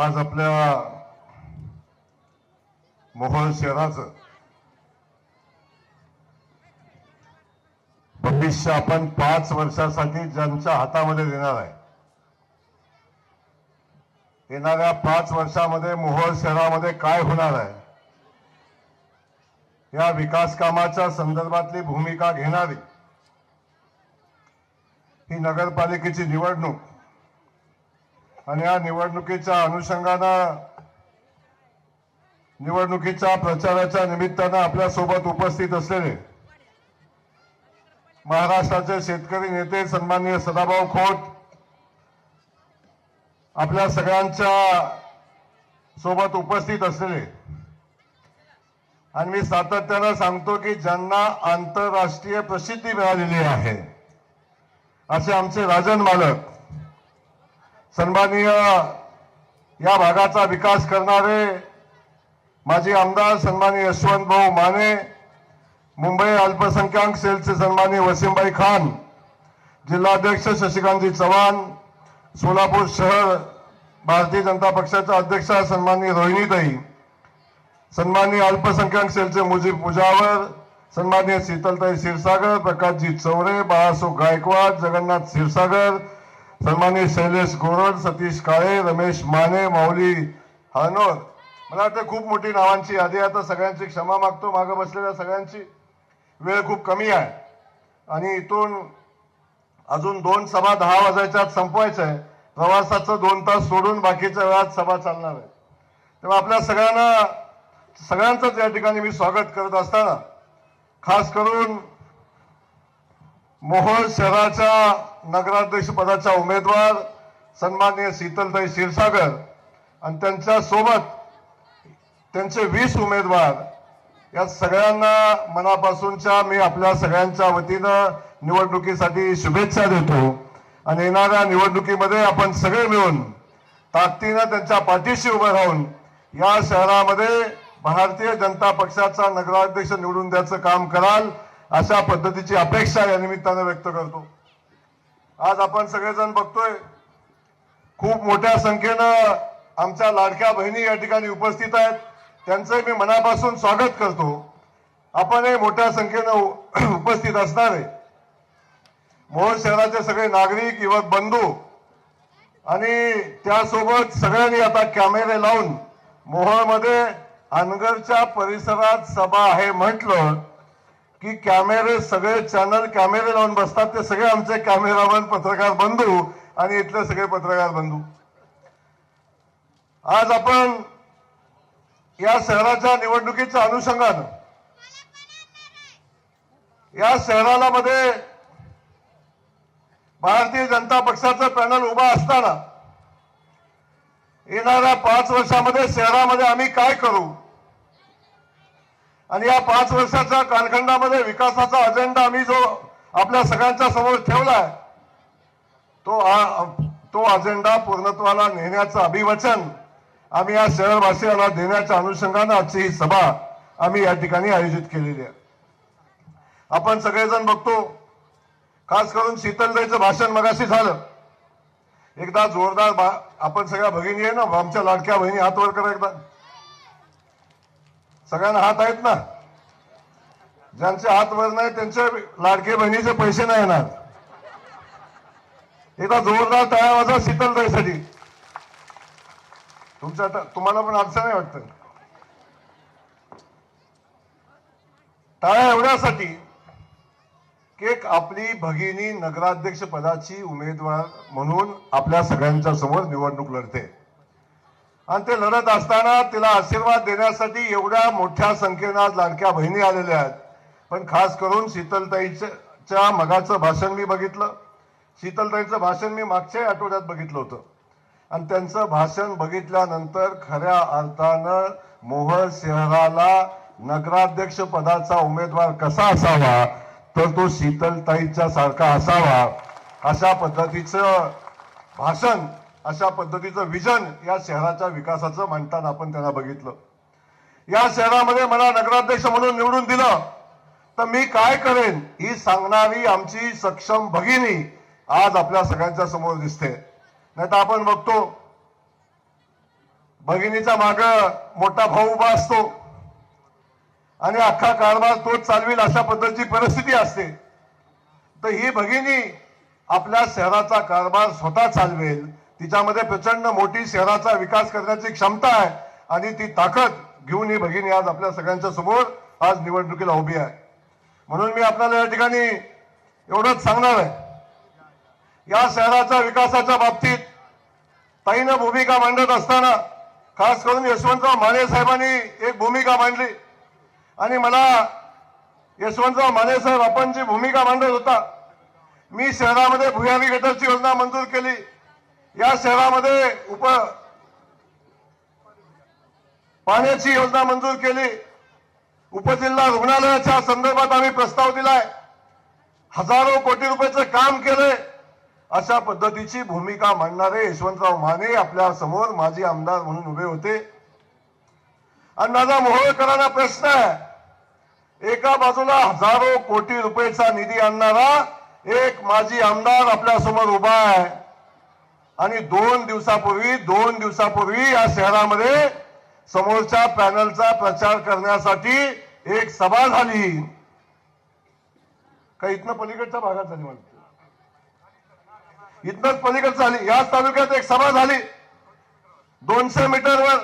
आज आपल्या मोहोळ शहराचं भविष्य आपण पाच वर्षासाठी ज्यांच्या हातामध्ये देणार आहे. येणाऱ्या पाच वर्षामध्ये मोहोळ शहरामध्ये काय होणार आहे? या विकास कामाच्या संदर्भातली भूमिका घेणारी ही नगरपालिकेची निवडणूक आणि या निवडणुकीच्या अनुषंगानं निवडणुकीच्या प्रचाराच्या निमित्तानं आपल्यासोबत उपस्थित असलेले महाराष्ट्राचे शेतकरी नेते सन्माननीय सदाभाऊ खोत आपल्या सगळ्यांच्या सोबत उपस्थित असलेले. आणि मी सातत्यानं सांगतो की ज्यांना आंतरराष्ट्रीय प्रसिद्धी मिळालेली आहे असे आमचे राजन मालक सन्माननीय या भागाचा विकास करणारे माजी आमदार सन्माननीय यशवंत भाऊ माने मुंबई अल्पसंख्याक सेलचे सन्माननीय वसीमभाई खान जिल्हाध्यक्ष शशिकांतजी चव्हाण सोलापूर शहर भारतीय जनता पक्षाच्या अध्यक्षा सन्माननीय रोहिणीताई सन्माननीय अल्पसंख्याक सेलचे मुजीब पुजावर सन्माननीय शीतलताई क्षीरसागर प्रकाशजी चौरे बाळासो गायकवाड जगन्नाथ क्षीरसागर सन्मान्य शैलेश गोरड सतीश काळे रमेश माने माऊली हानोर. मला वाटतं खूप मोठी नावांची यादी आता सगळ्यांची क्षमा मागतो. मागं बसलेल्या सगळ्यांची वेळ खूप कमी आहे. आणि इथून अजून दोन सभा दहा वाजायच्या आत संपवायचं आहे. प्रवासाचं दोन तास सोडून बाकीच्या वेळात सभा चालणार आहे. तेव्हा आपल्या सगळ्यांना सगळ्यांचंच या ठिकाणी मी स्वागत करत असताना खास करून मोहोळ शहराच्या नगराध्यक्षपदाच्या उमेदवार सन्माननीय शीतलताई क्षीरसागर आणि त्यांच्यासोबत त्यांचे वीस उमेदवार. या सगळ्यांना मनापासूनच्या मी आपल्या सगळ्यांच्या वतीनं निवडणुकीसाठी शुभेच्छा देतो. आणि येणाऱ्या निवडणुकीमध्ये आपण सगळे मिळून ताकदीनं त्यांच्या पाठीशी उभं राहून या शहरामध्ये भारतीय जनता पक्षाचा नगराध्यक्ष निवडून द्यायचं काम कराल. अशा पद्धतीची अपेक्षा या निमित्तानं व्यक्त करतो. आज आपण सगळेजण बघतोय खूप मोठ्या संख्येनं आमच्या लाडक्या बहिणी या ठिकाणी उपस्थित आहेत. त्यांचं मी मनापासून स्वागत करतो. आपणही मोठ्या संख्येनं उपस्थित असणार आहे. मोहोळ शहराचे सगळे नागरिक युवक बंधू आणि त्यासोबत सगळ्यांनी आता कॅमेरे लावून मोहोळमध्ये अनगरच्या परिसरात सभा आहे म्हटलं की कॅमेरे सगळे चॅनल कॅमेरे लावून बसतात ते सगळे आमचे कॅमेरामन पत्रकार बंधू आणि इथले सगळे पत्रकार बंधू. आज आपण या शहराच्या निवडणुकीच्या अनुषंगानं या शहराला मध्ये भारतीय जनता पक्षाचं पॅनल उभा असताना येणाऱ्या पाच वर्षामध्ये शहरामध्ये आम्ही काय करू? आणि या पाच वर्षाच्या कालखंडामध्ये विकासाचा अजेंडा आम्ही जो आपल्या सगळ्यांच्या समोर ठेवलाय तो आ- तो अजेंडा पूर्णत्वाला नेण्याचं अभिवचन आम्ही या शहरवासियांना देण्याच्या अनुषंगानं आजची ही सभा आम्ही या ठिकाणी आयोजित केलेली आहे. आपण सगळेजण बघतो खास करून शीतलदाईचं भाषण मगाशी झालं. एकदा जोरदार आपण सगळ्या भगिनी आहे ना आमच्या लाडक्या बहिणी हात वर करा एकदा. सगळ्यांना हात आहेत ना? ज्यांचे हात वर नाही त्यांचे लाडके बहिणीचे पैसे नाही येणार. एकदा जोरदार टाळ्या वाजा शीतलताईसाठी तुमच्या तुम्हाला पण अडचण नाही वाटत. टाळ्या एवढ्यासाठी की एक आपली भगिनी नगराध्यक्ष पदाची उमेदवार म्हणून आपल्या सगळ्यांच्या समोर निवडणूक लढते. आणि ते लढत असताना तिला आशीर्वाद देण्यासाठी एवढ्या मोठ्या संख्येनं आज लाडक्या बहिणी आलेल्या आहेत. पण खास करून शीतलताईच्या मगाचं भाषण मी बघितलं. शीतलताईचं भाषण मी मागच्या आठवड्यात बघितलं होतं. आणि त्यांचं भाषण बघितल्यानंतर खऱ्या अर्थानं मोहोळ शहराला नगराध्यक्ष पदाचा उमेदवार कसा असावा तर तो शीतलताईच्या सारखा असावा अशा पद्धतीचं भाषण अशा पद्धतीचं विजन या शहराच्या विकासाचं मांडताना आपण त्यांना बघितलं. या शहरामध्ये मला नगराध्यक्ष म्हणून निवडून दिलं तर मी काय करेन ही सांगणारी आमची सक्षम भगिनी आज आपल्या सगळ्यांच्या समोर दिसते. नाही तर आपण बघतो भगिनीचा माग मोठा भाऊ उभा असतो. आणि अख्खा कारभार तोच चालवेल अशा पद्धतीची परिस्थिती असते. तर ही भगिनी आपल्या शहराचा कारभार स्वतः चालवेल तिच्यामध्ये प्रचंड मोठी शहराचा विकास करण्याची क्षमता आहे. आणि ती ताकद घेऊन ही भगिनी आज आपल्या सगळ्यांच्या समोर आज निवडणुकीला उभी आहे. म्हणून मी आपल्याला या ठिकाणी एवढंच सांगणार आहे. या शहराच्या विकासाच्या बाबतीत ताईनं भूमिका मांडत असताना खास करून यशवंतराव माने साहेबांनी एक भूमिका मांडली. आणि मला यशवंतराव माने साहेब आपण जी भूमिका मांडत होता मी शहरामध्ये भुयारी गटाची योजना मंजूर केली. या शहरामध्ये उप पाण्याची योजना मंजूर केली. उपजिल्हा रुग्णालयाच्या संदर्भात आम्ही प्रस्ताव दिलाय. हजारो कोटी रुपयाचं काम केलंय. अशा पद्धतीची भूमिका मांडणारे यशवंतराव माने आपल्यासमोर माजी आमदार म्हणून उभे होते. आणि माझा मोहोळकरांना प्रश्न आहे. एका बाजूला हजारो कोटी रुपयेचा निधी आणणारा एक माजी आमदार आपल्यासमोर उभा आहे. आणि दोन दिवसापूर्वी दोन दिवसापूर्वी या शहरामध्ये समोरच्या पॅनलचा प्रचार करण्यासाठी एक सभा झाली. का इथनं पलीकडच्या भागात झाली म्हणते इथनच पलीकडचं झाली. याच तालुक्यात एक सभा झाली. दोनशे मीटरवर.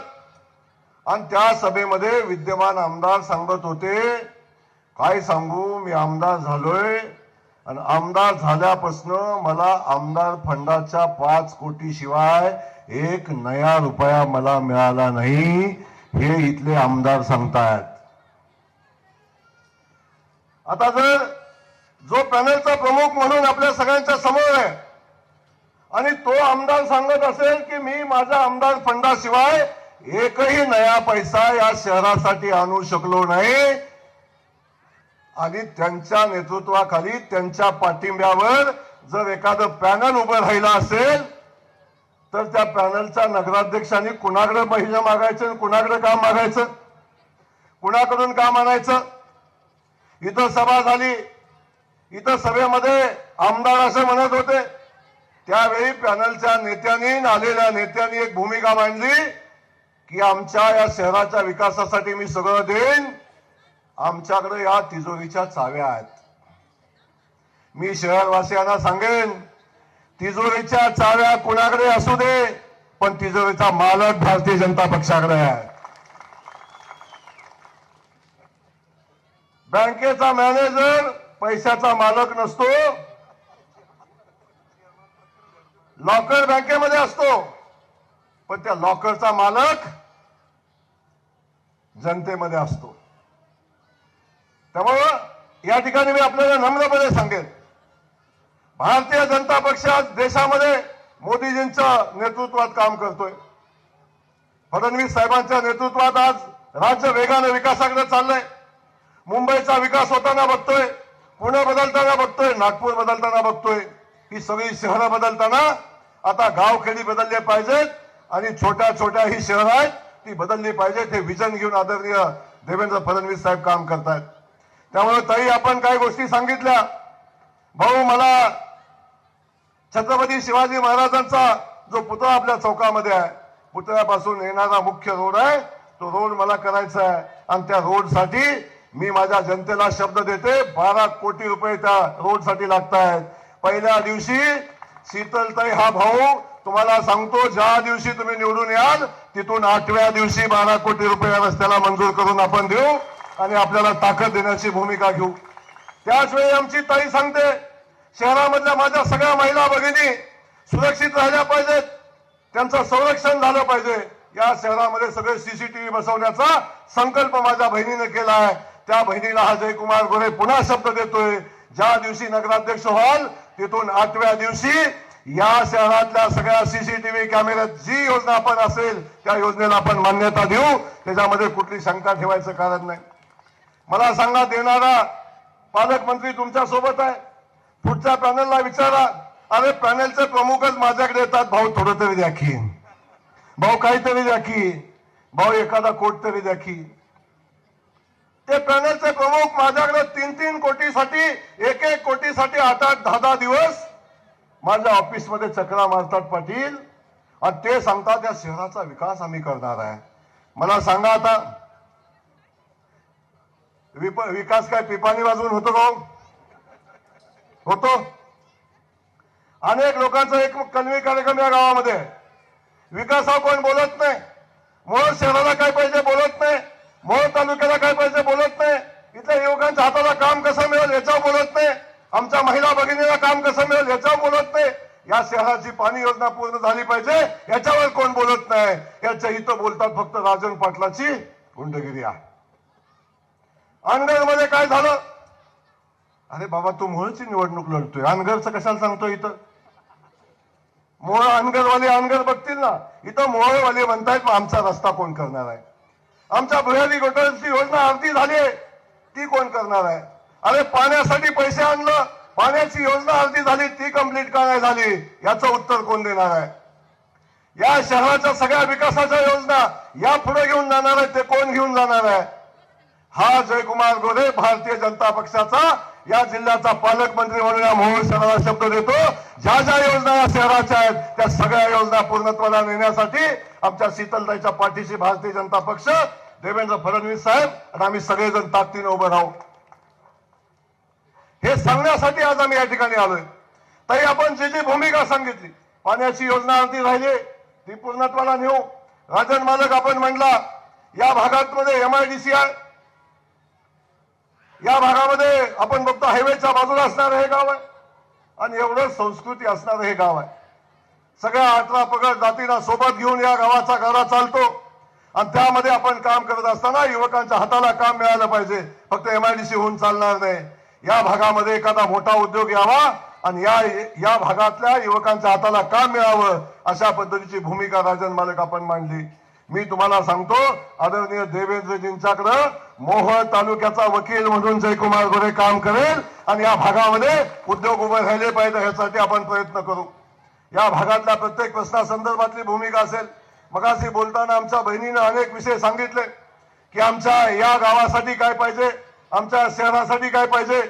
आणि त्या सभेमध्ये विद्यमान आमदार सांगत होते काय सांगू? मी आमदार झालोय. आणि आमदार झाल्यापासनं मला आमदार फंडाच्या पाच कोटी शिवाय एक नया रुपया मला मिळाला नाही हे इथले आमदार सांगतायत. आता जर जो पॅनलचा प्रमुख म्हणून आपल्या सगळ्यांच्या समोर आहे आणि तो आमदार सांगत असेल की मी माझ्या आमदार फंडाशिवाय एकही नया पैसा या शहरासाठी आणू शकलो नाही आणि त्यांच्या नेतृत्वाखाली त्यांच्या पाठिंब्यावर जर एखादं पॅनल उभं राहिलं असेल तर त्या पॅनलच्या नगराध्यक्षांनी कुणाकडे पहिलं मागायचं आणि कुणाकडे काम मागायचं? कुणाकडून काम आणायचं? इथं सभा झाली. इथं सभेमध्ये आमदार असं म्हणत होते. त्यावेळी पॅनलच्या नेत्यांनी आलेल्या नेत्यांनी एक भूमिका मांडली की आमच्या या शहराच्या विकासासाठी मी सगळं देईन. आमच्याकडे या तिजोरीच्या चाव्या आहेत. मी शहरवासियांना सांगेन तिजोरीच्या चाव्या कुणाकडे असू दे पण तिजोरीचा मालक भारतीय जनता पक्षाकडे आहे. बँकेचा मॅनेजर पैशाचा मालक नसतो. लॉकर बँकेमध्ये असतो. पण त्या लॉकरचा मालक जनतेमध्ये असतो. त्यामुळं या ठिकाणी मी आपल्याला नम्रपणे सांगेन. भारतीय जनता पक्ष आज देशामध्ये मोदीजींच्या नेतृत्वात काम करतोय. फडणवीस साहेबांच्या नेतृत्वात आज राज्य वेगाने विकासाकडे चाललंय. मुंबईचा विकास होताना बघतोय पुणे बदलताना बघतोय नागपूर बदलताना बघतोय. ही सगळी शहरं बदलताना आता गावखेडी बदलले पाहिजेत आणि छोट्या छोट्या ही शहरं आहेत ती बदलली पाहिजेत हे विजन घेऊन आदरणीय देवेंद्र फडणवीस साहेब काम करतायत. त्यामुळे ताई आपण काही गोष्टी सांगितल्या. भाऊ मला छत्रपती शिवाजी महाराजांचा जो पुतळा आपल्या चौकामध्ये आहे पुतळ्यापासून येणारा मुख्य रोड आहे तो रोड मला करायचा आहे. आणि त्या रोडसाठी मी माझ्या जनतेला शब्द देते बारा कोटी रुपये त्या रोडसाठी लागत आहेत पहिल्या दिवशी शीतलताई हा भाऊ तुम्हाला सांगतो ज्या दिवशी तुम्ही निवडून याल तिथून आठव्या दिवशी बारा कोटी रुपये रस्त्याला मंजूर करून आपण देऊ. आणि आपल्याला ताकद देण्याची भूमिका घेऊ. त्याच वेळी आमची ताई सांगते शहरामधल्या माझ्या सगळ्या महिला भगिनी सुरक्षित राहिल्या पाहिजेत. त्यांचं संरक्षण झालं पाहिजे. या शहरामध्ये सगळे सीसीटीव्ही बसवण्याचा संकल्प माझ्या बहिणीने केला आहे. त्या बहिणीला हा जयकुमार गोरे पुन्हा शब्द देतोय. ज्या दिवशी नगराध्यक्ष व्हाल तिथून आठव्या दिवशी या शहरातल्या सगळ्या सीसीटीव्ही कॅमेऱ्यात जी योजना आपण असेल त्या योजनेला आपण मान्यता देऊ. त्याच्यामध्ये कुठली शंका ठेवायचं कारण नाही. मला सांगा देणारा पालकमंत्री तुमच्यासोबत आहे. पुढच्या पॅनलला विचारा. अरे पॅनलचे प्रमुखच माझ्याकडे येतात. भाऊ थोडं तरी द्या की. भाऊ काहीतरी द्या की. भाऊ एखादा कोट तरी द्या की. ते पॅनलचे प्रमुख माझ्याकडे तीन तीन कोटीसाठी एक एक कोटीसाठी आठ आठ दहा दहा दिवस माझ्या ऑफिसमध्ये चक्रा मारतात पाटील. आणि ते सांगतात या शहराचा विकास आम्ही करणार आहे. मला सांगा आता विकास काय पिपाणी वाजवून होतो का हो? होतो. अनेक लोकांचा एक कन्वी कार्यक्रम या गावामध्ये. विकास विकासावर कोण बोलत नाही? मोहोळ शहराला काय पाहिजे बोलत नाही. मोहोळ तालुक्याला काय पाहिजे बोलत नाही. इथल्या युवकांच्या हाताला काम कसं मिळेल याच्यावर बोलत नाही. आमच्या महिला भगिनीला काम कसं मिळेल याच्यावर बोलत नाही. या शहराची पाणी योजना पूर्ण झाली पाहिजे याच्यावर कोण बोलत नाही? याच्या इथं बोलतात फक्त राजन पाटलाची गुंडगिरी आहे. अनगरमध्ये काय झालं? अरे बाबा तू मोहळची निवडणूक लढतोय. अनगरचं कशाला सांगतोय इथं? मोहळ अनगरवाले अनगर बघतील ना. इथं मोहळवाले म्हणतायत आमचा रस्ता कोण करणार आहे? आमच्या भुयारी गटाची योजना अर्धी झाली आहे. ती कोण करणार आहे? अरे पाण्यासाठी पैसे आणलं. पाण्याची योजना अर्धी झाली. ती कंप्लीट का नाही झाली? याचं उत्तर कोण देणार आहे? या शहराच्या सगळ्या विकासाच्या योजना या पुढे घेऊन जाणार आहे. ते कोण घेऊन जाणार आहे? हा जयकुमार गोरे भारतीय जनता पक्षाचा या जिल्ह्याचा पालकमंत्री म्हणून या मोहोळ शहराला शब्द देतो. ज्या ज्या योजना या शहराच्या आहेत त्या सगळ्या योजना पूर्णत्वाला नेण्यासाठी आमच्या शीतलताईच्या पाठीशी भारतीय जनता पक्ष देवेंद्र फडणवीस साहेब आणि आम्ही सगळेजण ताकदीने उभं राहू. हे सांगण्यासाठी आज आम्ही या ठिकाणी आलोय. तरी आपण जी जी भूमिका सांगितली पाण्याची योजना अर्धी राहिली ती पूर्णत्वाला नेऊ. राजन मालक आपण म्हणला या भागात मध्ये एमआयडीसी आहे या भागामध्ये आपण बघतो हायवेच्या बाजूला असणारं हे गाव आहे. आणि एवढं संस्कृती असणारं हे गाव आहे. सगळ्या अठरा पगड जातीला सोबत घेऊन या गावाचा गाडा चालतो. आणि त्यामध्ये आपण काम करत असताना युवकांच्या हाताला काम मिळालं पाहिजे. फक्त एमआयडीसी होऊन चालणार नाही. या भागामध्ये एखादा मोठा उद्योग यावा आणि या या भागातल्या युवकांच्या हाताला काम मिळावं अशा पद्धतीची भूमिका राजन मालक आपण मांडली. मी तुम्हाला सांगतो आदरणीय देवेंद्रजींच्याकडं मोहोळ तालुक्याचा वकील म्हणून जयकुमार गोरे काम करेल आणि या भागामध्ये उद्योग उभे राहिले पाहिजे ह्यासाठी आपण प्रयत्न करू. या भागातल्या प्रत्येक प्रश्नासंदर्भातली भूमिका असेल. मगाशी बोलताना आमच्या बहिणीनं अनेक विषय सांगितले की आमच्या या गावासाठी काय पाहिजे आमच्या शहरासाठी काय पाहिजे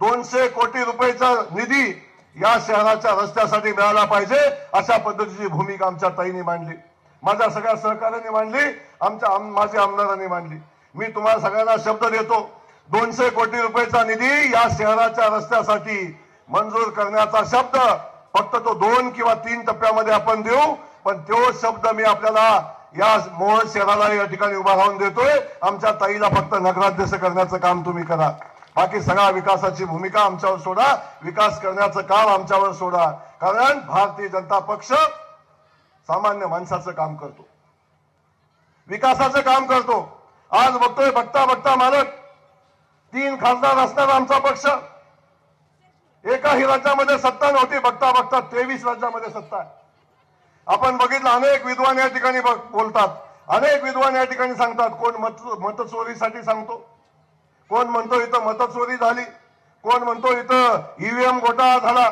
दोनशे कोटी रुपयाचा निधी या शहराच्या रस्त्यासाठी मिळाला पाहिजे अशा पद्धतीची भूमिका आमच्या ताईने मांडली. माझ्या सगळ्या सहकार्याने मांडली आमच्या माझे माझ्या आमदारांनी मांडली. मी तुम्हाला सगळ्यांना शब्द देतो दोनशे कोटी रुपयाचा निधी या शहराच्या रस्त्यासाठी मंजूर करण्याचा शब्द फक्त तो दोन किंवा तीन टप्प्यामध्ये आपण देऊ पण तो शब्द मी आपल्याला या मोहन शहराला या ठिकाणी उभा राहून देतोय. आमच्या ताईला फक्त नगराध्यक्ष करण्याचं काम तुम्ही करा. बाकी सगळ्या विकासाची भूमिका आमच्यावर सोडा. विकास करण्याचं काम आमच्यावर सोडा. कारण भारतीय जनता पक्ष सामान्य माणसाचं काम करतो. विकासाचं काम करतो. आज बघतोय बघता बघता मालक तीन खासदार असणारा आमचा पक्ष. एकाही राज्यामध्ये सत्ता नव्हती बघता बघता तेवीस राज्यामध्ये सत्ता आहे. आपण बघितलं अनेक विद्वान या ठिकाणी बघ- बोलतात. अनेक विद्वान या ठिकाणी सांगतात कोण मत मतचोरीसाठी सांगतो. कोण म्हणतो इथं मतचोरी झाली कोण म्हणतो इथं ईव्हीएम घोटाळा झाला.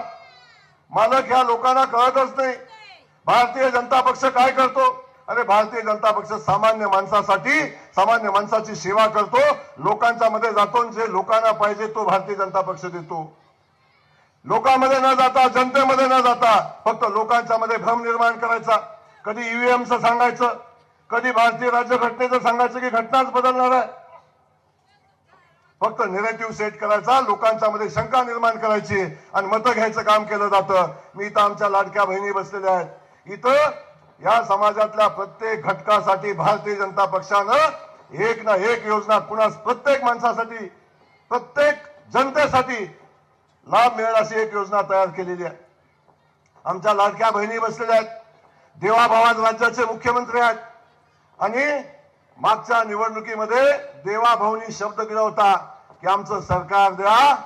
मालक ह्या लोकांना कळतच नाही. भारतीय जनता पक्ष काय करतो? अरे भारतीय जनता पक्ष सामान्य माणसासाठी सामान्य माणसाची सेवा करतो. लोकांच्या मध्ये जातो जे लोकांना पाहिजे तो भारतीय जनता पक्ष देतो. लोकांमध्ये न जाता जनतेमध्ये न जाता फक्त लोकांच्या मध्ये भ्रम निर्माण करायचा. कधी ईव्हीएमचं सांगायचं कधी भारतीय राज्यघटनेचं सांगायचं की घटनाच बदलणार आहे. फक्त निगेटिव्ह सेट करायचा लोकांच्या मध्ये शंका निर्माण करायची आणि मतं घ्यायचं काम केलं जातं. मी इथं आमच्या लाडक्या बहिणी बसलेल्या आहेत. इथं या समाजातल्या प्रत्येक घटकासाठी भारतीय जनता पक्षानं एक ना एक योजना कुणास प्रत्येक माणसासाठी प्रत्येक जनतेसाठी लाभ मिळेल अशी एक योजना तयार केलेली आहे. आमच्या लाडक्या बहिणी बसलेल्या आहेत. देवाभावात राज्याचे मुख्यमंत्री आहेत. आणि मागच्या निवडणुकीमध्ये देवाभाऊनी शब्द दिला होता की आमचं सरकार द्या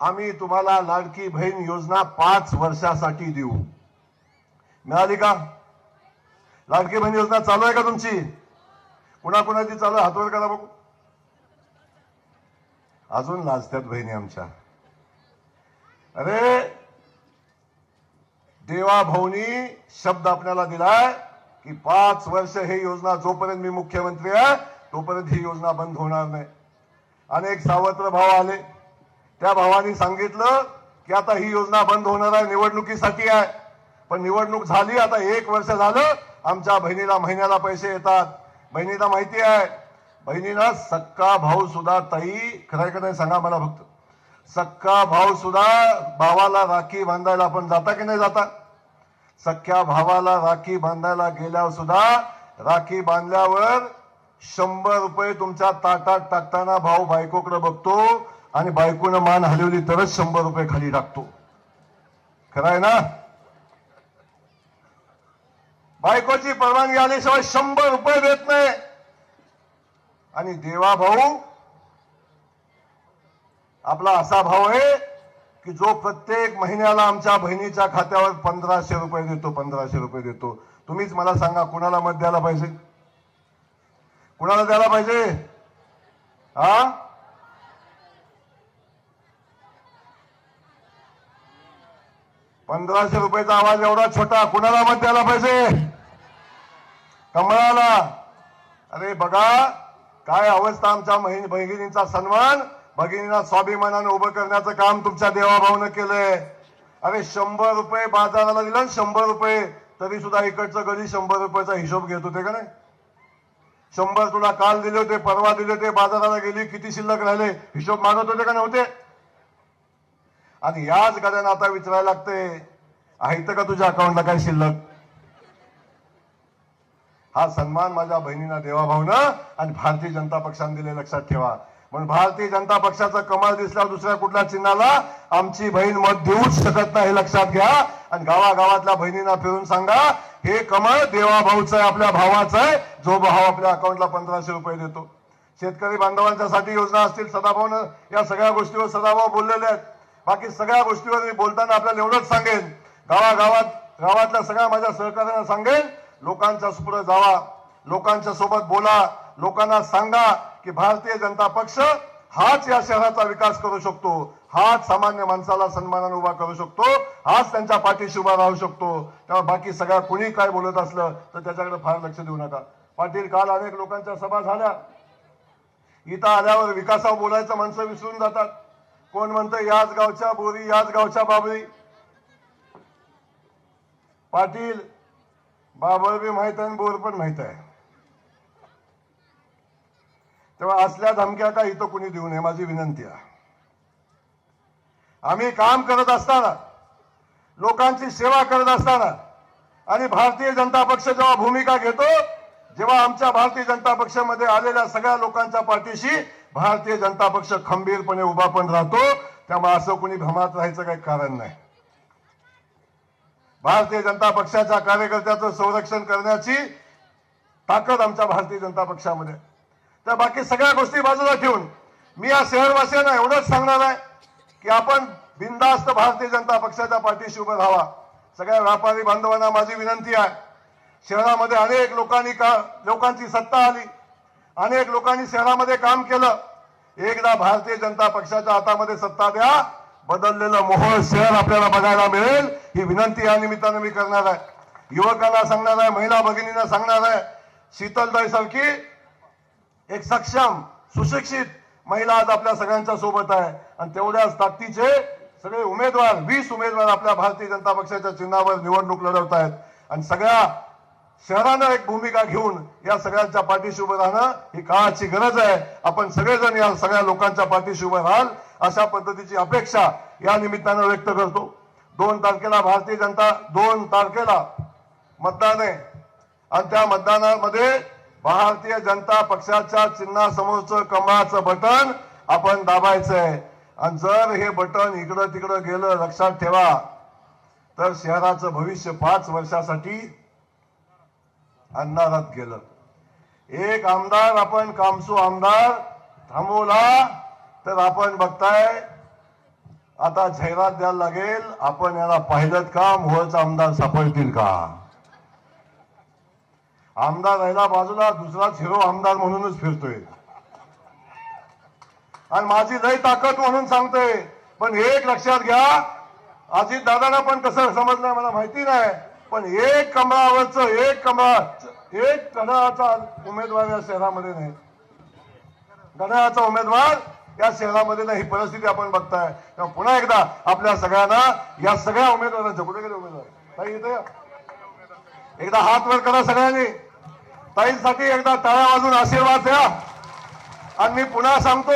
आम्ही तुम्हाला लाडकी बहीण योजना पाच वर्षासाठी देऊ. मिळाली का? लाडकी बहीण योजना चालू आहे का तुमची? कुणाकुणाची चालू आहे? हातवर करा बघू. अजून लाजत्यात बहिणी आमच्या. अरे देवाभाऊनी शब्द आपल्याला दिलाय की पाच वर्ष हे योजना जोपर्यंत मी मुख्यमंत्री आहे तोपर्यंत ही योजना बंद होणार नाही. अनेक सावत्र भाव आले. त्या भावानी सांगितलं की आता ही योजना बंद होणार आहे निवडणुकीसाठी आहे. पण निवडणूक झाली आता एक वर्ष झालं आमच्या बहिणीला महिन्याला पैसे येतात. बहिणीला माहिती आहे बहिणीला सक्का भाऊ सुद्धा ताई खरं का नाही सांगा मला फक्त. सक्का भाऊ सुद्धा भावाला राखी बांधायला आपण जाता की नाही जाता? सख्या भावाला राखी बांधायला गेल्यावर सुद्धा राखी बांधल्यावर शंभर रुपये तुमच्या ताटात टाकताना भाऊ बायकोकडे बघतो आणि बायकोनं मान हलवली तरच शंभर रुपये खाली टाकतो. खरं आहे ना? बायकोची परवानगी आल्याशिवाय शंभर रुपये देत नाही. आणि देवा भाऊ आपला असा भाव आहे की जो प्रत्येक महिन्याला आमच्या बहिणीच्या खात्यावर पंधराशे रुपये देतो पंधराशे रुपये देतो. तुम्हीच मला सांगा कुणाला मत द्यायला पाहिजे? कुणाला द्यायला पाहिजे? हा पंधराशे रुपयाचा आवाज एवढा छोटा कुणाला मत द्यायला पाहिजे? कमळाला. अरे बघा काय अवस्था आमच्या भगिनींचा सन्मान. भगिनींना स्वाभिमानाने उभं करण्याचं काम तुमच्या देवाभाऊनं केलंय. अरे शंभर रुपये बाजाराला दिलं शंभर रुपये तरी सुद्धा इकडचं गडी शंभर रुपयाचा हिशोब घेत होते का नाही? शंभर तुला काल दिले होते परवा दिले होते बाजाराला गेली किती शिल्लक राहिले हिशोब मागत होते का नव्हते? आणि याच गाड्यांना आता विचारायला लागते आहे का तुझ्या अकाउंटला काय शिल्लक? हा सन्मान माझ्या बहिणींना देवाभाऊनं आणि भारतीय जनता पक्षाने दिले लक्षात ठेवा. म्हणून भारतीय जनता पक्षाचं कमाल दिसल्यावर दुसऱ्या कुठल्या चिन्हाला? आमची बहीण मत देऊच शकत नाही हे लक्षात घ्या. आणि गावागावातल्या बहिणींना फिरून सांगा हे कमळ देवाभाऊचं आहे आपल्या भावाचं आहे. जो भाव आपल्या अकाउंटला पंधराशे रुपये देतो. शेतकरी बांधवांच्यासाठी योजना असतील सदाभाऊनं या सगळ्या गोष्टीवर सदाभाऊ बोललेले आहेत. बाकी सगळ्या गोष्टीवर मी बोलताना आपल्याला एवढंच सांगेन. गावागावात गावातल्या सगळ्या माझ्या सहकार्यांना सांगेन. लोकांच्या पुढे जावा लोकांच्या सोबत बोला लोकांना सांगा की भारतीय जनता पक्ष हाच या शहराचा विकास करू शकतो हाच सामान्य माणसाला सन्मानाने उभा करू शकतो हाच त्यांच्या पाठीशी उभा राहू शकतो. तेव्हा बाकी सगळ्या कुणी काय बोलत असलं तर त्याच्याकडे फार लक्ष देऊ नका. पाटील काल अनेक लोकांच्या सभा झाल्या. इथं आल्यावर विकासावर बोलायचं माणसं विसरून जातात. कोण म्हणतं याच गावच्या बोरी याच गावच्या बाबरी? पाटील बाबर बी माहीत आहे आणि बोर पण माहीत आहे. तेव्हा असल्या धमक्या का इथं कुणी देऊ नये माझी विनंती आहे. आम्ही काम करत असताना लोकांची सेवा करत असताना आणि भारतीय जनता पक्ष जेव्हा भूमिका घेतो जेव्हा आमच्या भारतीय जनता पक्षामध्ये आलेल्या सगळ्या लोकांच्या पाठीशी भारतीय जनता पक्ष खंबीरपणे उभा पण राहतो त्यामुळे असं कुणी भ्रमात राहायचं काही कारण नाही. भारतीय जनता पक्षाच्या कार्यकर्त्याचं संरक्षण करण्याची ताकद आमच्या भारतीय जनता पक्षामध्ये. तर बाकी सगळ्या गोष्टी बाजूला ठेवून मी या शहरवासियांना एवढंच सांगणार आहे की आपण बिनधास्त भारतीय जनता पक्षाच्या पाठीशी उभं राहावा. सगळ्या व्यापारी बांधवांना माझी विनंती आहे. शहरामध्ये अनेक लोकांनी का लोकांची सत्ता आली. अनेक लोकांनी शहरामध्ये काम केलं. एकदा भारतीय जनता पक्षाच्या हातामध्ये सत्ता द्या. बदललेलं मोहोळ शहर आपल्याला बघायला मिळेल. ही विनंती या निमित्तानं मी करणार आहे. युवकांना सांगणार आहे महिला भगिनींना सांगणार आहे शीतलताई सारखी एक सक्षम सुशिक्षित महिला आज आपल्या सगळ्यांच्या सोबत आहे. आणि तेवढ्याच ताकदीचे सगळे उमेदवार वीस उमेदवार आपल्या भारतीय जनता पक्षाच्या चिन्हावर निवडणूक लढवत आहेत. आणि सगळ्या शहरानं एक भूमिका घेऊन या सगळ्यांच्या पाठीशी उभं राहणं ही काळाची गरज आहे. आपण सगळेजण या सगळ्या लोकांच्या पाठीशी उभं राहाल. अशा पद्धतीची अपेक्षा या निमित्तानं व्यक्त करतो. दोन तारखेला भारतीय जनता दोन तारखेला मतदान आहे आणि त्या मतदानामध्ये भारतीय जनता पक्षाच्या चिन्हासमोरचं कमळाचं बटन आपण दाबायचं आहे आणि जर हे बटन इकडं तिकडं गेलं लक्षात ठेवा. तर शहराचं भविष्य पाच वर्षासाठी अंधारात गेलं. एक आमदार आपण कामसू आमदार थांबवला. तर आपण बघताय आता जाहिरात द्यायला लागेल. आपण याला पाहिलं का मोहळचा आमदार सापडतील का? आमदार राहिला बाजूला दुसरा झिरो आमदार म्हणूनच फिरतोय. आणि माझी लय ताकद म्हणून सांगतोय पण एक लक्षात घ्या अजित दादांना पण कसं समजलं मला माहिती नाही पण एक कमळावरच एक कमळा एक घड्याळाचा उमेदवार या शहरामध्ये नाही. घड्याळाचा उमेदवार या शहरामध्ये ना ही परिस्थिती आपण बघताय. तेव्हा पुन्हा एकदा आपल्या सगळ्यांना या सगळ्या उमेदवारांच्या कुठे गेले उमेदवार. ताई इथे एकदा हात वर करा सगळ्यांनी. ताईंसाठी एकदा टाळ्या वाजून आशीर्वाद द्या. आणि मी पुन्हा सांगतो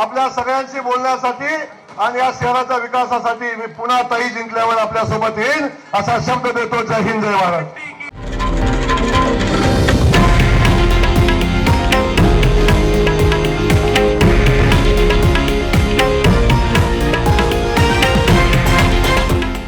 आपल्या सगळ्यांशी बोलण्यासाठी आणि या शहराच्या विकासासाठी मी पुन्हा ताई जिंकल्यावर आपल्यासोबत येईन असा शब्द देतो. जय हिंद जय भारत.